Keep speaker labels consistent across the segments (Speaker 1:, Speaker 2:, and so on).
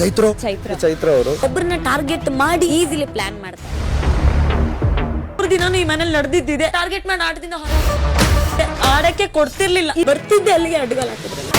Speaker 1: ಚೈತ್ರೋ?
Speaker 2: ಚೈತ್ರ.
Speaker 3: ಚೈತ್ರ ಅವರು.
Speaker 2: ಒಬ್ಬರನ್ನ ಟಾರ್ಗೆಟ್ ಮಾಡಿ ಈಸಿಲಿ ಪ್ಲಾನ್ ಮಾಡ್ತಾರೆ. ಮೂರು ದಿನಾನು ಈ ಮನೇಲಿ ನಡೆದಿದ್ದಿದೆ. ಟಾರ್ಗೆಟ್ ಮಾಡಿ ಆಟದಿಂದ ಹೊರ ಆಡಕ್ಕೆ ಕೊಡ್ತಿರ್ಲಿಲ್ಲ. ಬರ್ತಿದ್ದೆ ಅಲ್ಲಿಗೆ ಅಡ್ಡಗಾಲ್ ಹಾಕಿದ್ರಲ್ಲ.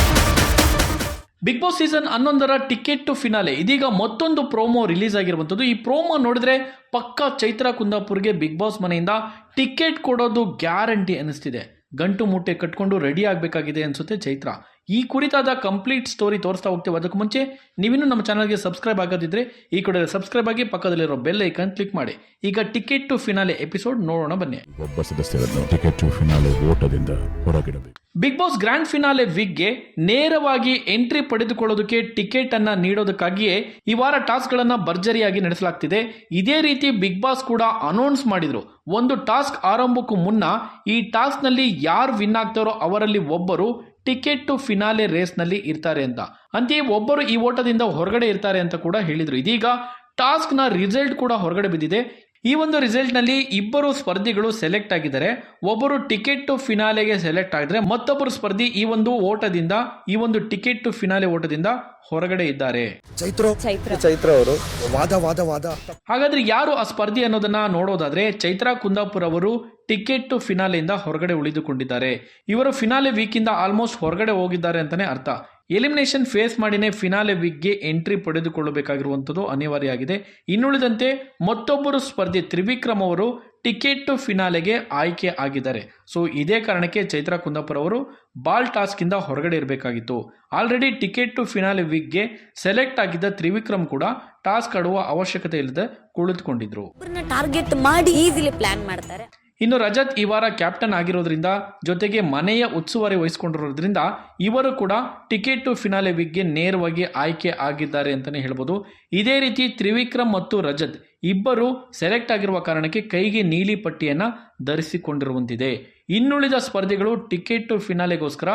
Speaker 4: ಬಿಗ್ ಬಾಸ್ ಸೀಸನ್ ಹನ್ನೊಂದರ ಟಿಕೆಟ್ ಟು ಫಿನಾಲೆ ಇದೀಗ ಮತ್ತೊಂದು ಪ್ರೋಮೋ ರಿಲೀಸ್ ಆಗಿರುವಂಥದ್ದು. ಈ ಪ್ರೋಮೋ ನೋಡಿದ್ರೆ ಪಕ್ಕ ಚೈತ್ರ ಕುಂದಾಪುರ್ಗೆ ಬಿಗ್ ಬಾಸ್ ಮನೆಯಿಂದ ಟಿಕೆಟ್ ಕೊಡೋದು ಗ್ಯಾರಂಟಿ ಅನಿಸ್ತಿದೆ ಗಂಟು ಮೂಟೆ ಕಟ್ಕೊಂಡು ರೆಡಿ ಆಗಬೇಕಾಗಿದೆ ಅನ್ಸುತ್ತೆ ಚೈತ್ರ. ಈ ಕುರಿತಾದ ಕಂಪ್ಲೀಟ್ ಸ್ಟೋರಿ ತೋರಿಸ್ತಾ ಹೋಗ್ತೇವೆ. ಅದಕ್ಕೆ ಮುಂಚೆ ನೀವಿನ್ನೂ ನಮ್ಮ ಚಾನಲ್ಗೆ ಸಬ್ಸ್ಕ್ರೈಬ್ ಆಗೋದಿದ್ರೆ ಈ ಕಡೆ ಸಬ್ಸ್ಕ್ರೈಬ್ ಆಗಿ ಪಕ್ಕದಲ್ಲಿರೋ ಬೆಲ್ ಐಕನ್ ಕ್ಲಿಕ್ ಮಾಡಿ. ಈಗ ಟಿಕೆಟ್ ಟು ಫಿನಾಲೆ ಎಪಿಸೋಡ್ ನೋಡೋಣ ಬನ್ನಿ.
Speaker 5: ಒಬ್ಬ ಸದಸ್ಯರನ್ನು ಟಿಕೆಟ್ ಟು ಫಿನಾಲೆ ಓಟದಿಂದ ಹೊರಗಿಡಬೇಕು.
Speaker 4: ಬಿಗ್ ಬಾಸ್ ಗ್ರ್ಯಾಂಡ್ ಫಿನಾಲೆ ವಿಗ್ಗೆ ನೇರವಾಗಿ ಎಂಟ್ರಿ ಪಡೆದುಕೊಳ್ಳೋದಕ್ಕೆ ಟಿಕೆಟ್ ಅನ್ನ ನೀಡೋದಕ್ಕಾಗಿಯೇ ಈ ವಾರ ಟಾಸ್ಕ್ ಗಳನ್ನ ಭರ್ಜರಿಯಾಗಿ ನಡೆಸಲಾಗ್ತಿದೆ. ಇದೇ ರೀತಿ ಬಿಗ್ ಬಾಸ್ ಕೂಡ ಅನೌನ್ಸ್ ಮಾಡಿದ್ರು. ಒಂದು ಟಾಸ್ಕ್ ಆರಂಭಕ್ಕೂ ಮುನ್ನ ಈ ಟಾಸ್ಕ್ನಲ್ಲಿ ಯಾರು ವಿನ್ ಆಗ್ತಾರೋ ಅವರಲ್ಲಿ ಒಬ್ಬರು ಟಿಕೆಟ್ ಟು ಫಿನಾಲೆ ರೇಸ್ನಲ್ಲಿ ಇರ್ತಾರೆ ಅಂತ. ಅಂತೆಯೇ ಒಬ್ಬರು ಈ ಓಟದಿಂದ ಹೊರಗಡೆ ಇರ್ತಾರೆ ಅಂತ ಕೂಡ ಹೇಳಿದರು. ಇದೀಗ ಟಾಸ್ಕ್ನ ರಿಸಲ್ಟ್ ಕೂಡ ಹೊರಗಡೆ ಬಿದ್ದಿದೆ. ಈ ಒಂದು ರಿಸಲ್ಟ್ನಲ್ಲಿ ಇಬ್ಬರು ಸ್ಪರ್ಧಿಗಳು ಸೆಲೆಕ್ಟ್ ಆಗಿದ್ದಾರೆ. ಒಬ್ಬರು ಟಿಕೆಟ್ ಟು ಫಿನಾಲೆಗೆ ಸೆಲೆಕ್ಟ್ ಆಗಿದ್ರೆ ಮತ್ತೊಬ್ಬರು ಸ್ಪರ್ಧಿ ಈ ಒಂದು ಓಟದಿಂದ ಈ ಒಂದು ಟಿಕೆಟ್ ಟು ಫಿನಾಲೆ ಓಟದಿಂದ ಹೊರಗಡೆ ಇದ್ದಾರೆ.
Speaker 1: ಚೈತ್ರೋ.
Speaker 2: ಚೈತ್ರ.
Speaker 3: ಚೈತ್ರ ಅವರು.
Speaker 1: ವಾದ ವಾದ ವಾದ.
Speaker 4: ಹಾಗಾದ್ರೆ ಯಾರು ಆ ಸ್ಪರ್ಧಿ ಅನ್ನೋದನ್ನ ನೋಡೋದಾದ್ರೆ ಚೈತ್ರಾ ಕುಂದಾಪುರ್ ಅವರು ಟಿಕೆಟ್ ಟು ಫಿನಾಲೆಯಿಂದ ಹೊರಗಡೆ ಉಳಿದುಕೊಂಡಿದ್ದಾರೆ. ಇವರು ಫಿನಾಲೆ ವೀಕ್ ಇಂದ ಆಲ್ಮೋಸ್ಟ್ ಹೊರಗಡೆ ಹೋಗಿದ್ದಾರೆ ಅಂತಾನೆ ಅರ್ಥ. ಎಲಿಮಿನೇಷನ್ ಫೇಸ್ ಮಾಡಿನೇ ಫಿನಾಲೆ ವಿಗ್ಗೆ ಎಂಟ್ರಿ ಪಡೆದುಕೊಳ್ಳಬೇಕಾಗಿರುವಂಥದ್ದು ಅನಿವಾರ್ಯ ಆಗಿದೆ ಇನ್ನುಳಿದಂತೆ ಮತ್ತೊಬ್ಬರು ಸ್ಪರ್ಧಿ ತ್ರಿವಿಕ್ರಮ್ ಅವರು ಟಿಕೆಟ್ ಟು ಫಿನಾಲೆಗೆ ಆಯ್ಕೆ ಆಗಿದ್ದಾರೆ. ಸೊ ಇದೇ ಕಾರಣಕ್ಕೆ ಚೈತ್ರಾ ಕುಂದಾಪುರ್ ಅವರು ಬಾಲ್ ಟಾಸ್ಕಿಂದ ಹೊರಗಡೆ ಇರಬೇಕಾಗಿತ್ತು. ಆಲ್ರೆಡಿ ಟಿಕೆಟ್ ಟು ಫಿನಾಲೆ ವಿಗ್ಗೆ ಸೆಲೆಕ್ಟ್ ಆಗಿದ್ದ ತ್ರಿವಿಕ್ರಮ್ ಕೂಡ ಟಾಸ್ಕ್ ಆಡುವ ಅವಶ್ಯಕತೆ ಇಲ್ಲದೆ ಕುಳಿತುಕೊಂಡಿದ್ರು.
Speaker 2: ಟಾರ್ಗೆಟ್ ಮಾಡಿ ಈಸಿಲಿ ಪ್ಲಾನ್ ಮಾಡ್ತಾರೆ.
Speaker 4: ಇನ್ನು ರಜತ್ ಈ ವಾರ ಕ್ಯಾಪ್ಟನ್ ಆಗಿರೋದ್ರಿಂದ ಜೊತೆಗೆ ಮನೆಯ ಉಸ್ತುವಾರಿ ವಹಿಸಿಕೊಂಡಿರೋದ್ರಿಂದ ಇವರು ಕೂಡ ಟಿಕೆಟ್ ಟು ಫಿನಾಲೆ ವಿಗ್ಗೆ ನೇರವಾಗಿ ಆಯ್ಕೆ ಆಗಿದ್ದಾರೆ ಅಂತಲೇ ಹೇಳ್ಬೋದು. ಇದೇ ರೀತಿ ತ್ರಿವಿಕ್ರಮ್ ಮತ್ತು ರಜತ್ ಇಬ್ಬರು ಸೆಲೆಕ್ಟ್ ಆಗಿರುವ ಕಾರಣಕ್ಕೆ ಕೈಗೆ ನೀಲಿ ಪಟ್ಟಿಯನ್ನು ಧರಿಸಿಕೊಂಡಿರುವಂತಿದೆ. ಇನ್ನುಳಿದ ಸ್ಪರ್ಧಿಗಳು ಟಿಕೆಟ್ ಟು ಫಿನಾಲೆಗೋಸ್ಕರ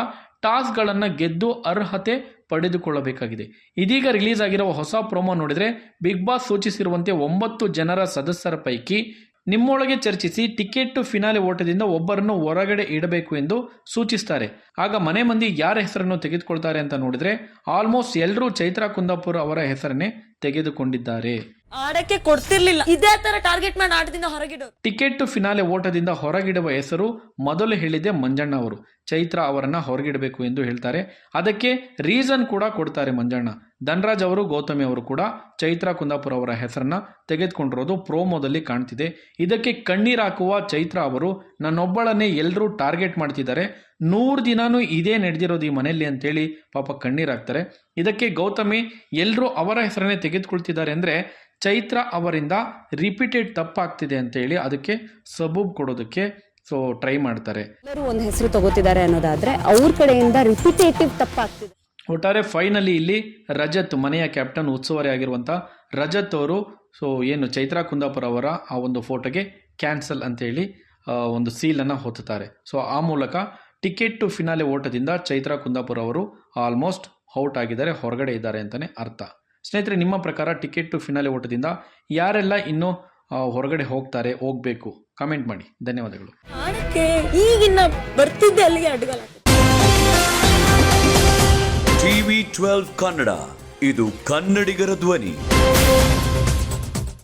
Speaker 4: ಟಾಸ್ಗಳನ್ನು ಗೆದ್ದು ಅರ್ಹತೆ ಪಡೆದುಕೊಳ್ಳಬೇಕಾಗಿದೆ. ಇದೀಗ ರಿಲೀಸ್ ಆಗಿರುವ ಹೊಸ ಪ್ರೊಮೋ ನೋಡಿದರೆ ಬಿಗ್ ಬಾಸ್ ಸೂಚಿಸಿರುವಂತೆ ಒಂಬತ್ತು ಜನರ ಸದಸ್ಯರ ಪೈಕಿ ನಿಮ್ಮೊಳಗೆ ಚರ್ಚಿಸಿ ಟಿಕೆಟ್ ಫಿನಾಲೆ ಓಟದಿಂದ ಒಬ್ಬರನ್ನು ಹೊರಗಡೆ ಇಡಬೇಕು ಎಂದು ಸೂಚಿಸ್ತಾರೆ. ಆಗ ಮನೆ ಮಂದಿ ಯಾರ ಹೆಸರನ್ನು ತೆಗೆದುಕೊಳ್ತಾರೆ ಅಂತ ನೋಡಿದ್ರೆ, ಆಲ್ಮೋಸ್ಟ್ ಎಲ್ಲರೂ ಚೈತ್ರಾ ಕುಂದಾಪುರ್ ಅವರ ಹೆಸರನ್ನೇ ತೆಗೆದುಕೊಂಡಿದ್ದಾರೆ.
Speaker 2: ಆಡಕ್ಕೆ ಕೊಡ್ತಿರ್ಲಿಲ್ಲ. ಇದೇ ತರ ಟಾರ್ಗೆಟ್ ಮಾಡಿ ಆಟದಿಂದ ಹೊರಗಿಡೋರು.
Speaker 4: ಟಿಕೆಟ್ ಟು ಫಿನಾಲೆ ಓಟದಿಂದ ಹೊರಗಿಡುವ ಹೆಸರು ಮೊದಲು ಹೇಳಿದೆ ಮಂಜಣ್ಣ ಅವರು. ಚೈತ್ರ ಅವರನ್ನ ಹೊರಗಿಡಬೇಕು ಎಂದು ಹೇಳ್ತಾರೆ. ಅದಕ್ಕೆ ರೀಸನ್ ಕೂಡ ಕೊಡ್ತಾರೆ ಮಂಜಣ್ಣ. ಧನರಾಜ್ ಅವರು ಗೌತಮಿ ಅವರು ಕೂಡ ಚೈತ್ರ ಕುಂದಾಪುರ ಅವರ ಹೆಸರನ್ನ ತೆಗೆದುಕೊಂಡಿರೋದು ಪ್ರೋಮೋದಲ್ಲಿ ಕಾಣ್ತಿದೆ. ಇದಕ್ಕೆ ಕಣ್ಣೀರಾಕುವ ಚೈತ್ರ ಅವರು ನನ್ನೊಬ್ಬಳನ್ನೇ ಎಲ್ಲರೂ ಟಾರ್ಗೆಟ್ ಮಾಡ್ತಿದ್ದಾರೆ. ನೂರು ದಿನಾನೂ ಇದೇ ನಡೆದಿರೋದು ಈ ಮನೆಯಲ್ಲಿ ಅಂತೇಳಿ ಪಾಪ ಕಣ್ಣೀರಾಗ್ತಾರೆ. ಇದಕ್ಕೆ ಗೌತಮಿ ಎಲ್ಲರೂ ಅವರ ಹೆಸರನ್ನೇ ತೆಗೆದುಕೊಳ್ತಿದ್ದಾರೆ ಅಂದರೆ ಚೈತ್ರ ಅವರಿಂದ ರಿಪೀಟೆಡ್ ತಪ್ಪಾಗ್ತಿದೆ ಅಂತೇಳಿ ಅದಕ್ಕೆ ಸಬೂಬ್ ಕೊಡೋದಕ್ಕೆ ಸೊ ಟ್ರೈ ಮಾಡ್ತಾರೆ.
Speaker 6: ಎಲ್ಲರೂ ಒಂದು ಹೆಸರು ತಗೋತಿದ್ದಾರೆ ಅನ್ನೋದಾದ್ರೆ ಅವ್ರ ಕಡೆಯಿಂದ ರಿಪಿಟೇಟಿವ್ ತಪ್ಪಾಗ್ತಿದೆ.
Speaker 4: ಒಟ್ಟಾರೆ ಫೈನಲಿ ಇಲ್ಲಿ ರಜತ್ ಮನೆಯ ಕ್ಯಾಪ್ಟನ್ ಉತ್ಸುವಾರಿ ಆಗಿರುವಂಥ ರಜತ್ ಅವರು ಸೊ ಏನು ಚೈತ್ರಾ ಕುಂದಾಪುರ ಅವರ ಆ ಒಂದು ಫೋಟೋಗೆ ಕ್ಯಾನ್ಸಲ್ ಅಂತೇಳಿ ಒಂದು ಸೀಲನ್ನು ಹೊತ್ತುತ್ತಾರೆ. ಸೊ ಆ ಮೂಲಕ ಟಿಕೆಟ್ ಟು ಫಿನಾಲೆ ಓಟದಿಂದ ಚೈತ್ರಾ ಕುಂದಾಪುರ ಅವರು ಆಲ್ಮೋಸ್ಟ್ ಔಟ್ ಆಗಿದ್ದಾರೆ ಹೊರಗಡೆ ಇದ್ದಾರೆ ಅಂತಲೇ ಅರ್ಥ. ಸ್ನೇಹಿತರೆ ನಿಮ್ಮ ಪ್ರಕಾರ ಟಿಕೆಟ್ ಟು ಫಿನಾಲೆ ಓಟದಿಂದ ಯಾರೆಲ್ಲ ಇನ್ನೂ ಹೊರಗಡೆ ಹೋಗ್ತಾರೆ ಹೋಗಬೇಕು? ಕಮೆಂಟ್ ಮಾಡಿ. ಧನ್ಯವಾದಗಳು.
Speaker 2: ಬರ್ತಿದ್ದೆ ಅಲ್ಲಿಗೆ
Speaker 7: ಟಿವಿ ಟ್ವೆಲ್ವ್ ಕನ್ನಡ ಇದು ಕನ್ನಡಿಗರ ಧ್ವನಿ.